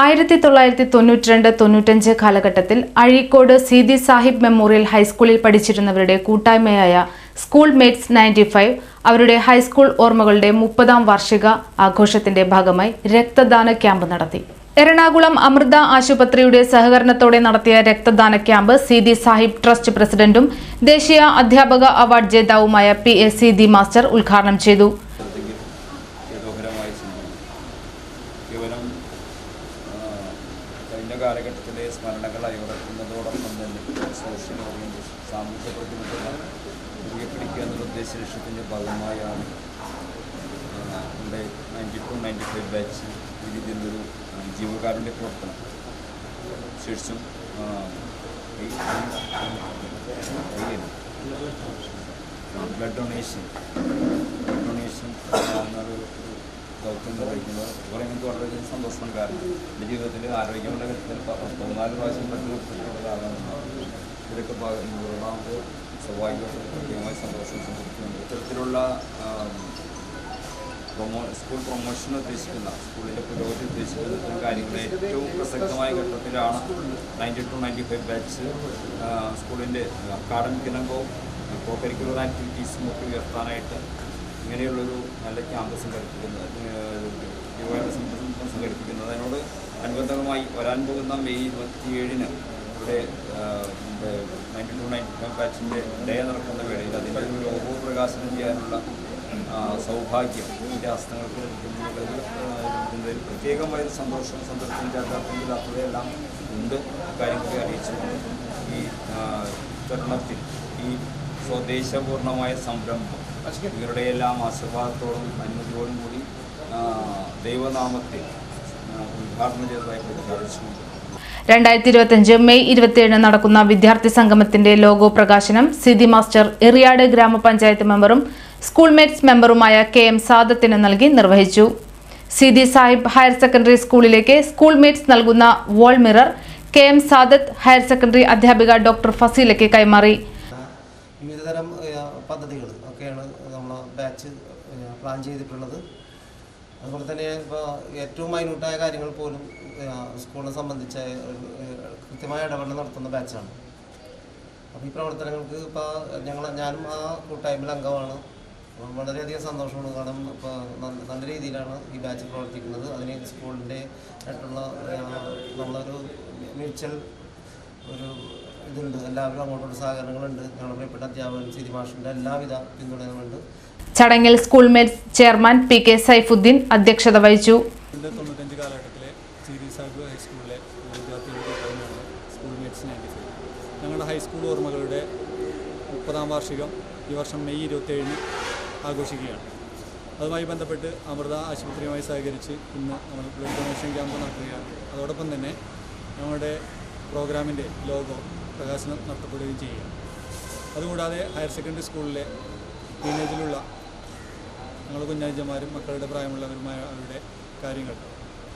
ആയിരത്തി തൊള്ളായിരത്തി തൊണ്ണൂറ്റിരണ്ട് തൊണ്ണൂറ്റഞ്ച് കാലഘട്ടത്തിൽ അഴീക്കോട് സീതി സാഹിബ് മെമ്മോറിയൽ ഹൈസ്കൂളിൽ പഠിച്ചിരുന്നവരുടെ കൂട്ടായ്മയായ സ്കൂൾ മേറ്റ്സ് നയന്റി ഫൈവ് അവരുടെ ഹൈസ്കൂൾ ഓർമ്മകളുടെ മുപ്പതാം വാർഷിക ആഘോഷത്തിന്റെ ഭാഗമായി രക്തദാന ക്യാമ്പ് നടത്തി. എറണാകുളം അമൃത ആശുപത്രിയുടെ സഹകരണത്തോടെ നടത്തിയ രക്തദാന ക്യാമ്പ് സീതി സാഹിബ് ട്രസ്റ്റ് പ്രസിഡന്റും ദേശീയ അധ്യാപക അവാർഡ് ജേതാവുമായ പി എ സീതി മാസ്റ്റർ ഉദ്ഘാടനം ചെയ്തു. കഴിഞ്ഞ കാലഘട്ടത്തിലെ സ്മരണകൾ അയവിറക്കുന്നതോടൊപ്പം തന്നെ സോഷ്യൽ ഓറിയന്റേഷൻ സാമൂഹ്യ പ്രതിബദ്ധത തിരികെ പിടിക്കുക എന്നുള്ള ഉദ്ദേശ ലക്ഷ്യത്തിന്റെ ഭാഗമായാണ് നമ്മുടെ ninety two ninety five batch ഈ രീതിയിലൊരു ജീവകാരുടെ പ്രവർത്തനം ശേഷം ബ്ലഡ് ഈ- ബ്ലഡ് ഡൊണേഷൻ ഡൊണേഷൻ എന്നൊരു ദൗത്യം നിർവഹിക്കുന്നത് അതുപോലെ എനിക്ക് വളരെയധികം സന്തോഷമാണ് കാരണം എന്റെ ജീവിതത്തിൽ ആരോഗ്യമുള്ള ഘട്ടത്തിൽ പതിനാല് പ്രാവശ്യം ബ്ലഡ് കൊടുത്തിട്ടുള്ള ആളാണ് ഇതൊക്കെ മൂന്നാമത് സ്വാഭാവികമായിട്ടും പ്രത്യേകമായി സന്തോഷം സംഭവിക്കുന്നുണ്ട് ഇത്തരത്തിലുള്ള പ്രൊമോ സ്കൂൾ പ്രൊമോഷൻ ഉദ്ദേശിക്കുന്ന സ്കൂളിന്റെ പുരോഗതി ഉദ്ദേശിക്കുന്ന ഇത്തരം കാര്യങ്ങൾ ഏറ്റവും പ്രസക്തമായ ഘട്ടത്തിലാണ് ninety two ninety five batch സ്കൂളിന്റെ അക്കാഡമിക് രംഗവും കോ കരിക്കുലർ ആക്ടിവിറ്റീസും ഒക്കെ ഉയർത്താനായിട്ട് ഇങ്ങനെയുള്ളൊരു നല്ല ക്യാമ്പ് സംഘടിപ്പിക്കുന്നത് യുവജന സംഘം സംഘടിപ്പിക്കുന്നത്. അതിനോട് അനുബന്ധമായി വരാൻ പോകുന്ന മെയ് ഇരുപത്തിയേഴിന് ഇവിടെ നയന്റി ടു നയന്റി ബാച്ചിന്റെ ഡേ നടക്കുന്ന വേളയിൽ അതിന്റെ ഒരു ലോഗോ പ്രകാശനം ചെയ്യാനുള്ള സൗഭാഗ്യം ഇതിന്റെ ഹസ്തങ്ങൾക്ക് ലഭിക്കുന്നതിൽ പ്രത്യേകമായ സന്തോഷം സന്തോഷത്തിന്റെ ചാറ്റാർത്ഥ്യമില്ലാത്തതെല്ലാം ഉണ്ട്. കാര്യങ്ങളെ അറിയിച്ചുകൊണ്ട് ഈ ആ, തരുണത്തിൽ ഈ സ്വദേശപൂർണമായ സംരംഭം ഇവരുടെ എല്ലാം ആശീർവാദത്തോടും അനുമതിയോടും കൂടി ദൈവനാമത്തെ ഉദ്ഘാടനം ചെയ്തതായി പ്രഖ്യാപിച്ചുകൊണ്ട് രണ്ടായിരത്തി ഇരുപത്തിയഞ്ച് മെയ് ഇരുപത്തിയേഴിന് നടക്കുന്ന വിദ്യാർത്ഥി സംഗമത്തിന്റെ ലോഗോ പ്രകാശനം സിതി മാസ്റ്റർ എറിയാട് ഗ്രാമപഞ്ചായത്ത് മെമ്പറും സ്കൂൾമേറ്റ്സ് മെമ്പറുമായ കെ എം സാദത്തിന് നൽകി നിർവഹിച്ചു. സിതി സാഹിബ് ഹയർ സെക്കൻഡറി സ്കൂളിലേക്ക് സ്കൂൾമേറ്റ്സ് നൽകുന്ന wall mirror K M Sadath higher secondary അധ്യാപിക ഡോക്ടർ ഫസീലയ്ക്ക് കൈമാറി. വിവിധതരം പദ്ധതികൾ പ്ലാൻ ചെയ്തിട്ടുള്ളത്. അതുപോലെ തന്നെ ഇപ്പോൾ ഏറ്റവും മൈന്യൂട്ടായ കാര്യങ്ങൾ പോലും സ്കൂളിനെ സംബന്ധിച്ച കൃത്യമായ ഇടപെടൽ നടത്തുന്ന ബാച്ചാണ് അപ്പോൾ ഈ പ്രവർത്തനങ്ങൾക്ക് ഇപ്പോൾ ഞങ്ങൾ ഞാനും ആ കൂട്ടായ്മയിൽ അംഗമാണ്. വളരെയധികം സന്തോഷമാണ്. കാരണം ഇപ്പോൾ നല്ല- രീതിയിലാണ് ഈ ബാച്ച് പ്രവർത്തിക്കുന്നത്. അതിന് സ്കൂളിന്റെ ആയിട്ടുള്ള നമ്മളൊരു മ്യൂച്വൽ ഒരു ഇതുണ്ട്. എല്ലാവരും അങ്ങോട്ടുള്ള സഹകരണങ്ങളുണ്ട്. ഞങ്ങളുടെ പ്രിയപ്പെട്ട അധ്യാപകൻ സിരി മാഷിന്റെ എല്ലാവിധ പിന്തുണയുമുണ്ട് ചടങ്ങിൽ schoolmates chairman P K Saifuddin അധ്യക്ഷത വഹിച്ചു. ഹൈസ്കൂൾ ഓർമ്മകളുടെ മുപ്പതാം വാർഷികം ഈ വർഷം മെയ് ഇരുപത്തേഴിന് ആഘോഷിക്കുകയാണ്. അതുമായി ബന്ധപ്പെട്ട് അമൃത ആശുപത്രിയുമായി സഹകരിച്ച് ഇന്ന് നമ്മൾ ബ്ലഡ് ഡൊണേഷൻ ക്യാമ്പ് നടത്തുകയാണ്. അതോടൊപ്പം തന്നെ ഞങ്ങളുടെ പ്രോഗ്രാമിന്റെ ലോഗോ പ്രകാശനം നടത്തപ്പെടുകയും ചെയ്യുക അതുകൂടാതെ ഹയർ സെക്കൻഡറി സ്കൂളിലെ ടീനേജിലുള്ള ഞങ്ങൾ കുഞ്ഞാജ്ജന്മാരും മക്കളുടെ പ്രായമുള്ളവരുമായ അവരുടെ കാര്യങ്ങൾ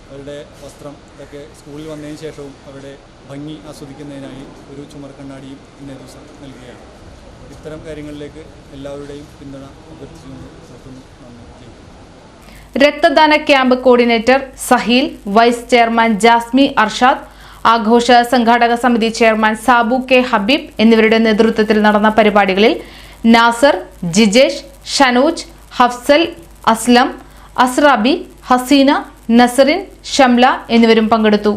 അവരുടെ വസ്ത്രം ഇതൊക്കെ സ്കൂളിൽ വന്നതിന് ശേഷവും അവരുടെ ഭംഗി ആസ്വദിക്കുന്നതിനായി ഒരു ചുമർക്കണ്ണാടിയും ഇന്നേ ദിവസം നൽകുകയാണ്. ഇത്തരം കാര്യങ്ങളിലേക്ക് എല്ലാവരുടെയും പിന്തുണ അഭ്യർത്ഥിച്ചുകൊണ്ട് രക്തദാന camp coordinator Saheel vice chairman Jasmi Arshad ആഘോഷ സംഘാടക സമിതി ചെയർമാൻ സാബു കെ ഹബീബ് എന്നിവരുടെ നേതൃത്വത്തിൽ നടന്ന പരിപാടികളിൽ നാസർ ജിജേഷ് ഷനൂജ് ഹഫ്സൽ അസ്ലം അസ്രാബി ഹസീന നസറിൻ ഷംല എന്നിവരും പങ്കെടുത്തു.